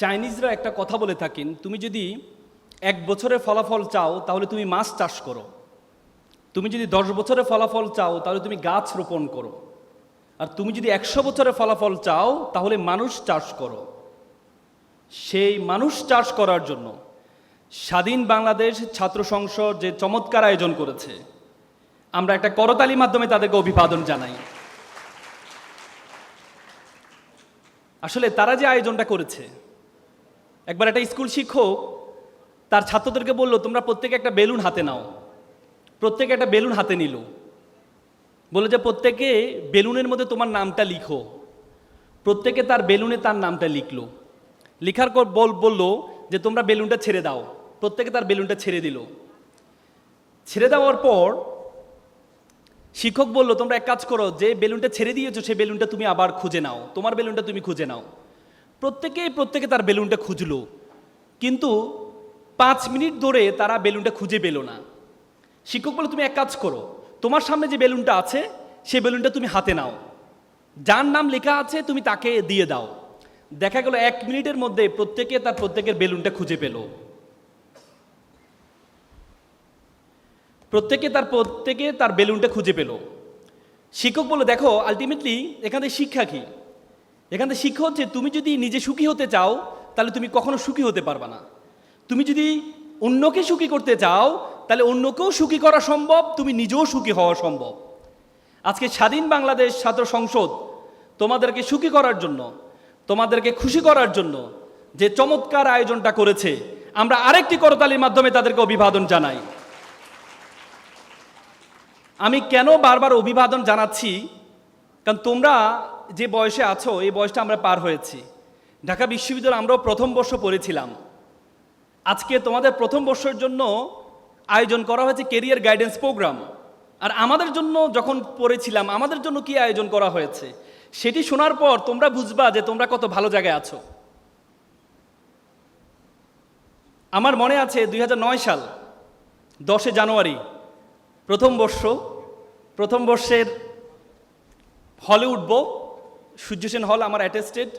চাইনিজরা একটা কথা বলে থাকেন, তুমি যদি এক বছরের ফলাফল চাও, তাহলে তুমি মাছ চাষ করো। তুমি যদি দশ বছরের ফলাফল চাও, তাহলে তুমি গাছ রোপণ করো। আর তুমি যদি একশো বছরের ফলাফল চাও, তাহলে মানুষ চাষ করো। সেই মানুষ চাষ করার জন্য স্বাধীন বাংলাদেশ ছাত্র সংসদ যে চমৎকার আয়োজন করেছে, আমরা একটা করতালির মাধ্যমে তাদেরকে অভিবাদন জানাই। আসলে তারা যে আয়োজনটা করেছে একবার একটা স্কুল শিক্ষক তার ছাত্রদেরকে বলল, তোমরা প্রত্যেকে একটা বেলুন হাতে নাও। প্রত্যেকে একটা বেলুন হাতে নিল। বলে যে, প্রত্যেকে বেলুনের মধ্যে তোমার নামটা লিখো। প্রত্যেকে তার বেলুনে তার নামটা লিখলো। লিখার পর বল, বলল যে, তোমরা বেলুনটা ছেড়ে দাও। প্রত্যেকে তার বেলুনটা ছেড়ে দিল। ছেড়ে দেওয়ার পর শিক্ষক বলল, তোমরা এক কাজ করো, যে বেলুনটা ছেড়ে দিয়েছ সেই বেলুনটা তুমি আবার খুঁজে নাও। তোমার বেলুনটা তুমি খুঁজে নাও। প্রত্যেকে প্রত্যেকে তার বেলুনটা খুঁজলো। কিন্তু পাঁচ মিনিট ধরে তারা বেলুনটা খুঁজে পেল না। শিক্ষক বলে তুমি এক কাজ করো, তোমার সামনে যে বেলুনটা আছে, সে বেলুনটা তুমি হাতে নাও। যার নাম লেখা আছে, তুমি তাকে দিয়ে দাও। দেখা গেল, এক মিনিটের মধ্যে প্রত্যেকে তার প্রত্যেকের বেলুনটা খুঁজে পেল। প্রত্যেকে তার প্রত্যেকে তার বেলুনটা খুঁজে পেল। শিক্ষক বলল, দেখো আলটিমেটলি এখান শিক্ষা কি? এখান থেকে শিক্ষা হচ্ছে, তুমি যদি নিজে সুখী হতে চাও, তাহলে তুমি কখনো সুখী হতে পারবে না। তুমি যদি অন্যকে সুখী করতে চাও, তাহলে অন্যকেও সুখী করা সম্ভব, তুমি নিজেও সুখী হওয়া সম্ভব। আজকে স্বাধীন বাংলাদেশ ছাত্র সংসদ, তোমাদেরকে সুখী করার জন্য, তোমাদেরকে খুশি করার জন্য যে চমৎকার আয়োজনটা করেছে, আমরা আরেকটি করতালির মাধ্যমে তাদেরকে অভিবাদন জানাই। আমি কেন বারবার অভিবাদন জানাচ্ছি? কারণ তোমরা যে বয়সে আছো, এই বয়সটা আমরা পার হয়েছি। ঢাকা বিশ্ববিদ্যালয় আমরাও প্রথম বর্ষ পড়েছিলাম। আজকে তোমাদের প্রথম বর্ষের জন্য আয়োজন করা হয়েছে কেরিয়ার গাইডেন্স প্রোগ্রাম আর আমাদের জন্য যখন পড়েছিলাম, আমাদের জন্য কি আয়োজন করা হয়েছে, সেটি শোনার পর তোমরা বুঝবা যে তোমরা কত ভালো জায়গায় আছো। আমার মনে আছে দুই নয় সাল, দশে জানুয়ারি, প্রথম বর্ষ, প্রথম বর্ষের হলে উঠবো সূর্য সেন হল আমার অ্যাটেস্টেড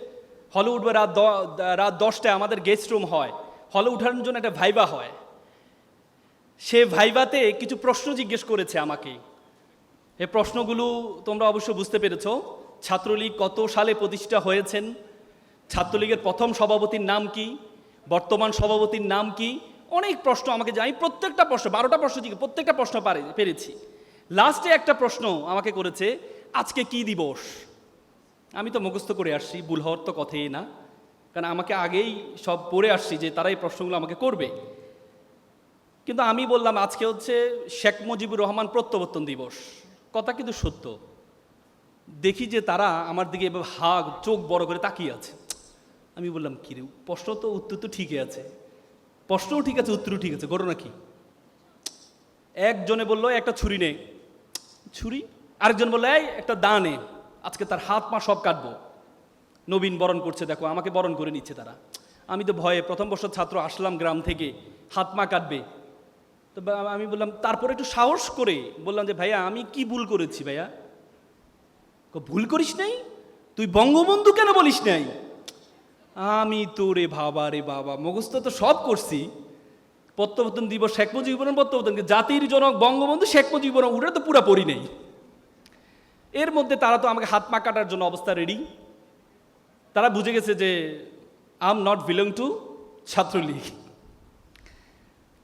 হলে উঠবো রাত রাত দশটায় আমাদের গেস্ট রুম হয়। হলে উঠার জন্য একটা ভাইবা হয়। সে ভাইভাতে কিছু প্রশ্ন জিজ্ঞেস করেছে আমাকে। এ প্রশ্নগুলো তোমরা অবশ্য বুঝতে পেরেছ। ছাত্রলীগ কত সালে প্রতিষ্ঠা হয়েছেন? ছাত্রলীগের প্রথম সভাপতির নাম কি? বর্তমান সভাপতির নাম কি? অনেক প্রশ্ন আমাকে জানি প্রত্যেকটা প্রশ্ন, বারোটা প্রশ্ন জিজ্ঞেস প্রত্যেকটা প্রশ্ন পারে পেরেছি। লাস্টে একটা প্রশ্ন আমাকে করেছে, আজকে কি দিবস? আমি তো মুখস্থ করে আসছি, ভুল হওয়ার তো কথাই না। কারণ আমাকে আগেই সব পড়ে আসছি যে তারা এই প্রশ্নগুলো আমাকে করবে। কিন্তু আমি বললাম, আজকে হচ্ছে শেখ মুজিবুর রহমান প্রত্যাবর্তন দিবস। কথা কিন্তু সত্য। দেখি যে তারা আমার দিকে এভাবে হা, চোখ বড় করে তাকিয়ে আছে। আমি বললাম কি রে প্রশ্ন তো, উত্তর তো ঠিকই আছে। প্রশ্নও ঠিক আছে, উত্তরও ঠিক আছে ঘটনা কি একজনে বলল, একটা ছুরি নে। ছুরি? আরেকজন বলল, এই, একটা দা নে। আজকে তার হাত পা সব কাটবো। নবীন বরণ করছে, দেখো, আমাকে বরণ করে নিচ্ছে তারা। আমি তো ভয়ে প্রথম বর্ষর ছাত্র আসলাম গ্রাম থেকে, হাত মা কাটবে। তো আমি বললাম, তারপরে একটু সাহস করে বললাম যে, ভাইয়া, আমি কি ভুল করেছি ভাইয়া? ভুল করিস নাই? তুই বঙ্গবন্ধু কেন বলিস নাই? আমি তো রে বাবা রে বাবা, মুখস্থ তো সব করছি। প্রত্যাবর্তন দিবস শেখ মুজিবুর প্রত্যাবর্তন জাতির জনক বঙ্গবন্ধু শেখ মুজিবুর ওটা তো পুরা পড়ি নেই। এর মধ্যে তারা তো আমাকে হাত পা কাটার জন্য অবস্থা রেডি তারা বুঝে গেছে যে I am not belong to Chhatra League.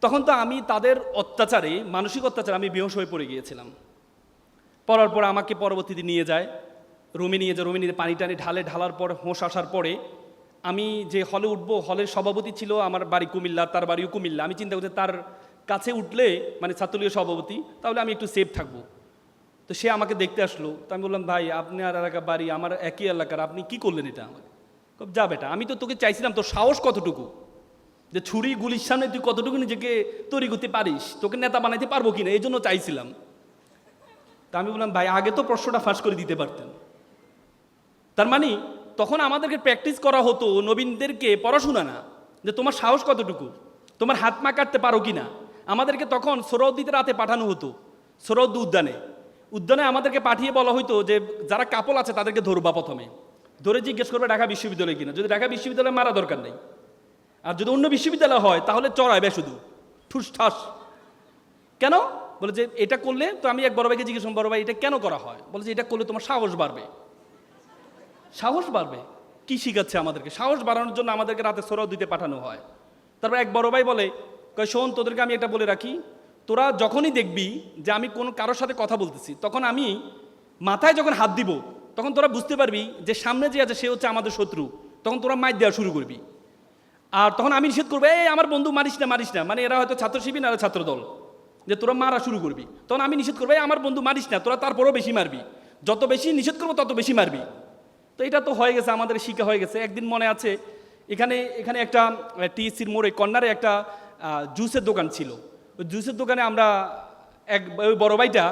তখন তো আমি তাদের অত্যাচারে, মানসিক অত্যাচারে আমি বেহস হয়ে পড়ে গিয়েছিলাম। পড়ার পর আমাকে পরবর্তীতে নিয়ে যায়, রুমে নিয়ে যায়, রুমে নিয়ে পানি টানি ঢালে ঢালার পর, হোঁশ আসার পরে আমি যে হলে উঠব হলের সভাপতি ছিল আমার বাড়ি কুমিল্লা, তার বাড়িও কুমিল্লা। আমি চিন্তা করছি তার কাছে উঠলে মানে ছাত্রলীগের সভাপতি, তাহলে আমি একটু সেফ থাকব। তো সে আমাকে দেখতে আসলো। তো আমি বললাম, ভাই, আপনি আর এলাকা বাড়ি আমার একই এলাকার, আপনি কি করলেন এটা আমাকে? যা বেটা, আমি তো তোকে চাইছিলাম তোর সাহস কতটুকু? যে ছুরি গুলির সামনে তুই কতটুকু নিজেকে তৈরি করতে পারিস? তোকে নেতা বানাইতে পারব কিনা? এই জন্য চাইছিলাম। তা আমি বললাম, ভাই, আগে তো প্রশ্নটা ফাঁস করে দিতে পারতেন। তার মানে তখন আমাদেরকে প্র্যাকটিস করা হতো নবীনদেরকে পড়াশোনা না, যে তোমার সাহস কতটুকু? তোমার হাত মা কাটতে পারো কি না আমাদেরকে তখন সরৌদ্দিতে রাতে পাঠানো হতো সরৌদ্দি উদ্যানে। উদ্যানে আমাদেরকে পাঠিয়ে বলা হইতো যে যারা কাপল আছে তাদেরকে ধরবা প্রথমে। ধরে জিজ্ঞেস করবে ঢাকা বিশ্ববিদ্যালয় কিনা। যদি ঢাকা বিশ্ববিদ্যালয় মারা দরকার নেই। আর যদি অন্য বিশ্ববিদ্যালয় হয়, তাহলে চড়াইবে শুধু। ঠুস ঠাস কেন? বলে যে এটা করলে তো আমি এক বড় ভাইকে জিজ্ঞেস বড় ভাই, এটা কেন করা হয়? বলে যে এটা করলে তোমার সাহস বাড়বে। সাহস বাড়বে? কি শিখাচ্ছে আমাদেরকে? সাহস বাড়ানোর জন্য আমাদেরকে রাতে সোরাও দিতে পাঠানো হয়। তারপর এক বড় ভাই বলে, কয়, শোন, তোদেরকে আমি এটা বলে রাখি। তোরা যখনই দেখবি যে আমি কোনো কারোর সাথে কথা বলতেছি, তখন আমি মাথায় যখন হাত দিব, তখন তোরা বুঝতে পারবি যে সামনে যে আছে সে হচ্ছে আমাদের শত্রু। তখন তোরা মাইর দেওয়া শুরু করবি। আর তখন আমি নিষেধ করব, এই, আমার বন্ধু মারিস না মারিস না। মানে এরা হয়তো ছাত্র শিবির না ছাত্র দল। যে তোরা মারা শুরু করবি। তখন আমি নিষেধ করব, এই, আমার বন্ধু মারিস না, তোরা তারপরও বেশি মারবি। যত বেশি নিষেধ করব, তত বেশি মারবি। তো এটা তো হয়ে গেছে, আমাদের শিক্ষা হয়ে গেছে। একদিন মনে আছে, এখানে এখানে একটা টিএসসির মোড়ে কর্নারে একটা জুসের দোকান ছিল। জুসের দোকানে আমরা এক ওই বড় ভাইটা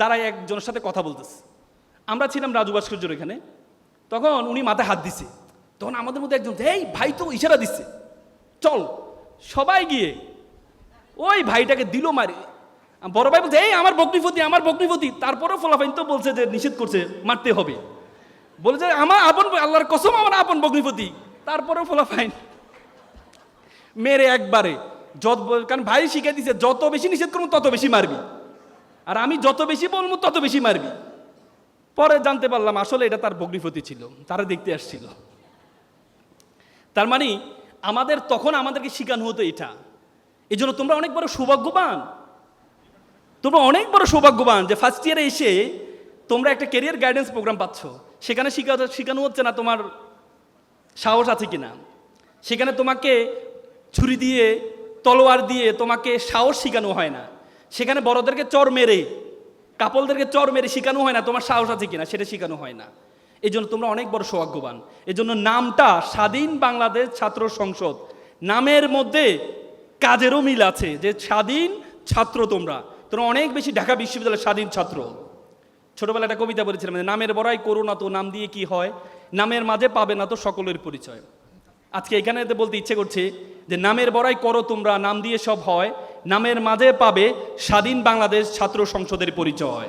দাঁড়ায় একজনের সাথে কথা বলতেছে। আমরা ছিলাম রাজু ভাস্কর্যর এখানে তখন উনি মাথায় হাত দিছে। তখন আমাদের মধ্যে একজন, এই ভাই তো ইশারা দিচ্ছে চল, সবাই গিয়ে ওই ভাইটাকে দিল মারি। বড় ভাই বলছে, এই আমার বকনিপতি আমার বকনিপতি তারপরেও ফলাফাইন তো বলছে যে নিষেধ করছে, মারতে হবে। বলে যে আমার আপন, আল্লাহর কসম, আমার আপন বগ্নিপতি তারপরেও ফলাফাইন মেরে একবারে। যত কারণ ভাই শিখে দিছে, যত বেশি নিষেধ করব, তত বেশি মারবি। আর আমি যত বেশি বলব, তত বেশি মারবি। পরে জানতে পারলাম, আসলে এটা তার বগ্নিপতি ছিল, তারা দেখতে আসছিল। তার মানে আমাদের তখন আমাদেরকে শিখানো হতো এটা। এই জন্য তোমরা অনেক বড় সৌভাগ্যবান। তোমরা অনেক বড় সৌভাগ্যবান যে ফার্স্ট ইয়ারে এসে তোমরা একটা ক্যারিয়ার গাইডেন্স প্রোগ্রাম পাচ্ছ। সেখানে শিখা শেখানো হচ্ছে না তোমার সাহস আছে কিনা। সেখানে তোমাকে ছুরি দিয়ে তলোয়ার দিয়ে তোমাকে সাহস শেখানো হয় না। সেখানে বড়দেরকে চর মেরে, কাপলদেরকে চর মেরে শেখানো হয় না, তোমার সাহস আছে কিনা সেটা শেখানো হয় না। এই জন্য তোমরা অনেক বড় সৌভাগ্যবান। এই জন্য নামটা স্বাধীন বাংলাদেশ ছাত্র সংসদ। নামের মধ্যে কাজেরও মিল আছে যে স্বাধীন ছাত্র তোমরা। তোমরা অনেক বেশি ঢাকা বিশ্ববিদ্যালয়ের স্বাধীন ছাত্র। ছোটবেলায় একটা কবিতা বলেছিলাম নামের বড়াই করো না তো, নাম দিয়ে কি হয়? নামের মাঝে পাবে না তো সকলের পরিচয়। আজকে এখানে বলতে ইচ্ছে করছে যে নামের বড়াই করো তোমরা, নাম দিয়ে সব হয়। নামের মাঝে পাবে স্বাধীন বাংলাদেশ ছাত্র সংসদের পরিচয়।